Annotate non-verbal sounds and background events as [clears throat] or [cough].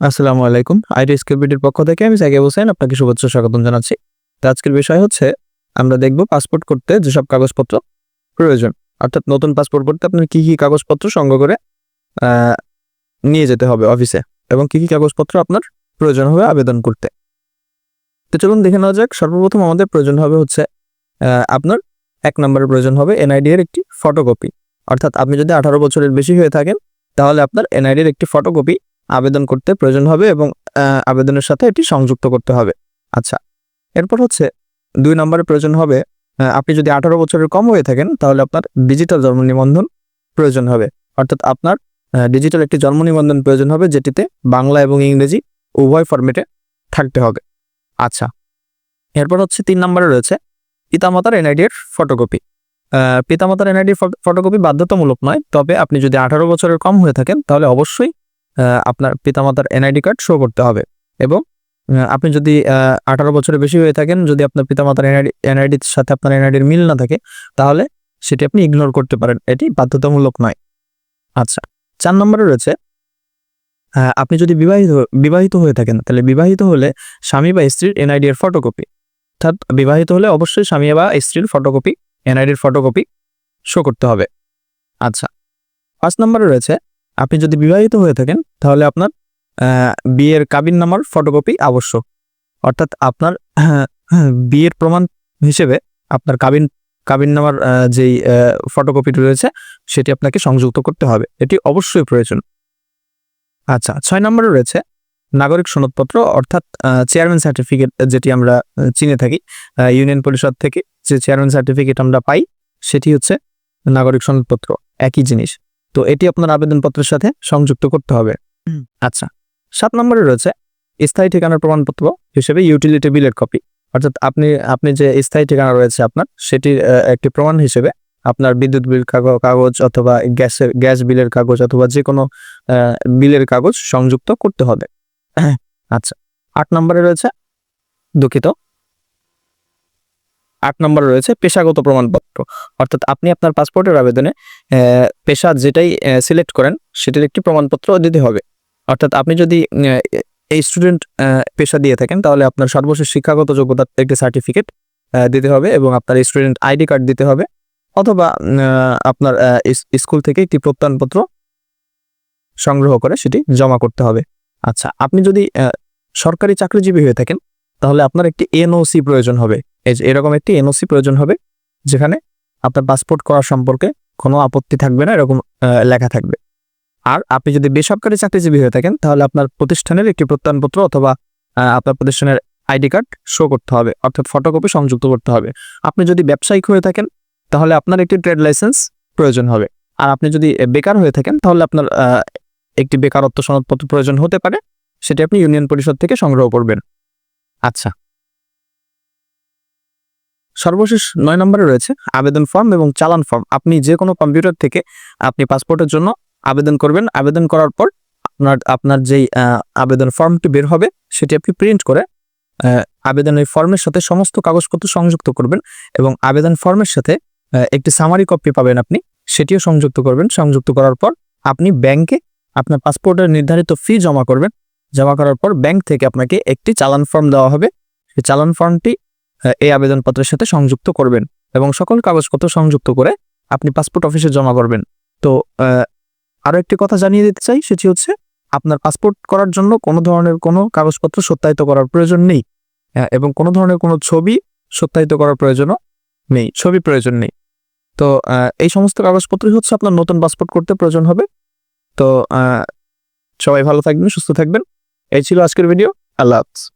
আসসালামু আলাইকুম। আইটি স্কিলবিটির পক্ষ থেকে আমি সাকিব হোসেন আপনাকে শুভেচ্ছা স্বাগতম জানাচ্ছি। তো আজকের বিষয় হচ্ছে, আমরা দেখব পাসপোর্ট করতে যেসব কাগজপত্র প্রয়োজন। অর্থাৎ নতুন পাসপোর্ট করতে আপনার কী কী কাগজপত্র সংগ্রহ করে নিয়ে যেতে হবে অফিসে এবং কী কী কাগজপত্র আপনার প্রয়োজন হবে আবেদন করতে। তো চলুন দেখে নেওয়া যাক, সর্বপ্রথম আমাদের প্রয়োজন হবে হচ্ছে আপনার এক নম্বরের প্রয়োজন হবে এনআইডি এর একটি ফটোকপি। অর্থাৎ আপনি যদি আঠারো বছরের বেশি হয়ে থাকেন, তাহলে আপনার এনআইডি এর একটি ফটোকপি আবেদন করতে প্রয়োজন হবে এবং আবেদনের সাথে এটি সংযুক্ত করতে হবে। আচ্ছা এরপর হচ্ছে দুই নম্বরে প্রয়োজন হবে আপনি যদি আঠারো বছরের কম হয়ে থাকেন, তাহলে আপনার ডিজিটাল জন্ম নিবন্ধন প্রয়োজন হবে। অর্থাৎ আপনার ডিজিটাল একটি জন্ম নিবন্ধন প্রয়োজন হবে, যেটিতে বাংলা এবং ইংরেজি উভয় ফরম্যাটে থাকতে হবে। আচ্ছা এরপর হচ্ছে তিন নম্বরে রয়েছে পিতামাতার এনআইডি এর ফটোকপি পিতামাতার এনআইডি ফটোকপি বাধ্যতামূলক নয়, তবে আপনি যদি আঠারো বছরের কম হয়ে থাকেন, তাহলে অবশ্যই আপনার পিতামাতার এনআইডি কার্ড শো করতে হবে। এবং আপনি যদি আঠারো বছরের বেশি হয়ে থাকেন, যদি আপনার পিতামাতার এনআইডি এনআইডির সাথে আপনার এনআইডির মিল না থাকে, তাহলে সেটি আপনি ইগনোর করতে পারেন। এটি বাধ্যতামূলক নয়। আচ্ছা চার নম্বরে রয়েছে আপনি যদি বিবাহিত বিবাহিত হয়ে থাকেন, তাহলে বিবাহিত হলে স্বামী বা স্ত্রীর এনআইডি এর ফটোকপি অর্থাৎ বিবাহিত হলে অবশ্যই স্বামী বা স্ত্রীর ফটোকপি এনআইডির ফটোকপি শো করতে হবে। আচ্ছা পাঁচ নম্বরে রয়েছে আপনি যদি বিবাহিত হয়ে থাকেন, তাহলে আপনার বিয়ের কাবিন নামার ফটোকপি আবশ্যক। অর্থাৎ আপনার, [clears throat] বিয়ের প্রমাণ হিসেবে আপনার কাবিন কাবিন নামার যেই ফটোকপিটি রয়েছে, সেটি আপনাকে সংযুক্ত করতে হবে। এটি অবশ্যই প্রয়োজন। আচ্ছা ছয় নম্বরে রয়েছে নাগরিক সনদপত্র, অর্থাৎ চেয়ারম্যান সার্টিফিকেট যেটি আমরা চিনে থাকি ইউনিয়ন পরিষদ থেকে যে চেয়ারম্যান সার্টিফিকেট আমরা পাই, সেটি হচ্ছে নাগরিক সনদপত্র। একই জিনিস। তো এটি আপনার আবেদনপত্রের সাথে সংযুক্ত করতে হবে। আচ্ছা সাত নম্বরে রয়েছে স্থায়ী ঠিকানার প্রমাণপত্র হিসেবে ইউটিলিটি বিলের কপি অর্থাৎ আপনি আপনি যে স্থায়ী ঠিকানা রয়েছে আপনার সেটির আহ, একটি প্রমাণ হিসেবে আপনার বিদ্যুৎ বিল কাগ- কাগজ অথবা গ্যাসের গ্যাস বিলের কাগজ অথবা যে কোনো বিলের কাগজ সংযুক্ত করতে হবে। আচ্ছা আট নম্বরে রয়েছে দুঃখিত আট নম্বরে রয়েছে পেশাগত প্রমাণপত্র। অর্থাৎ আপনি আপনার পাসপোর্টের আবেদনে পেশা যেটাই সিলেক্ট করেন, সেটির একটি প্রমাণপত্র দিতে হবে। অর্থাৎ আপনি যদি এই স্টুডেন্ট পেশা দিয়ে থাকেন, তাহলে আপনার সর্বশেষ শিক্ষাগত যোগ্যতার একটি সার্টিফিকেট দিতে হবে এবং আপনার স্টুডেন্ট আইডি কার্ড দিতে হবে অথবা আপনার স্কুল থেকে একটি প্রত্যয়নপত্র সংগ্রহ করে সেটি জমা করতে হবে। আচ্ছা আপনি যদি সরকারি চাকরিজীবী হয়ে থাকেন, তাহলে আপনার একটি এনওসি প্রয়োজন হবে। এরকম একটি এনওসি প্রয়োজন হবে, যেখানে আপনার পাসপোর্ট করা সম্পর্কে কোনো আপত্তি থাকবে না, এরকম লেখা থাকবে। আর আপনি যদি বেসরকারি চাকরিজীবী হয়ে থাকেন, তাহলে আপনার প্রতিষ্ঠানের একটি প্রত্যয়নপত্র অথবা আপনার প্রতিষ্ঠানের আইডি কার্ড শো করতে হবে, অর্থাৎ ফটোকপি সংযুক্ত করতে হবে। আপনি যদি ব্যবসায়িক হয়ে থাকেন, তাহলে আপনার একটি ট্রেড লাইসেন্স প্রয়োজন হবে। আর আপনি যদি বেকার হয়ে থাকেন, তাহলে আপনার একটি বেকারত্ব সনদপত্র প্রয়োজন হতে পারে, সেটি আপনি ইউনিয়ন পরিষদ থেকে সংগ্রহ করবেন। আচ্ছা সর্বশেষ নয় নম্বরে রয়েছে আবেদন ফর্ম এবং চালান ফর্ম আপনি যে কোনো কম্পিউটার থেকে আপনি পাসপোর্টের জন্য আবেদন করবেন। আবেদন করার পর আপনার আপনার যেই আবেদন ফর্মটি বের হবে সেটি আপনি প্রিন্ট করে আহ, আবেদনের ফর্মের সাথে সমস্ত কাগজপত্র সংযুক্ত করবেন এবং আবেদন ফর্মের সাথে একটি সামারি কপি পাবেন আপনি। সেটিও সংযুক্ত করবেন। সংযুক্ত করার পর আপনি ব্যাংকে আপনার পাসপোর্টের নির্ধারিত ফি জমা করবেন। জমা করার পর ব্যাংক থেকে আপনাকে একটি চালান ফর্ম দেওয়া হবে। সেই চালান ফর্মটি এই আবেদনপত্রের সাথে সংযুক্ত করবেন এবং সকল কাগজপত্র সংযুক্ত করে আপনি পাসপোর্ট অফিসে জমা করবেন। তো আরও একটি কথা জানিয়ে দিতে চাই, সেটি হচ্ছে আপনার পাসপোর্ট করার জন্য কোনো ধরনের কোনো কাগজপত্র সত্যায়িত করার প্রয়োজন নেই। এবং কোনো ধরনের কোনো ছবি সত্যায়িত করার প্রয়োজনও নেই, ছবি প্রয়োজন নেই। তো এই সমস্ত কাগজপত্রই হচ্ছে আপনার নতুন পাসপোর্ট করতে প্রয়োজন হবে। তো সবাই ভালো থাকবেন, সুস্থ থাকবেন। এই ছিল আজকের ভিডিও। আল্লাহ হাফেজ।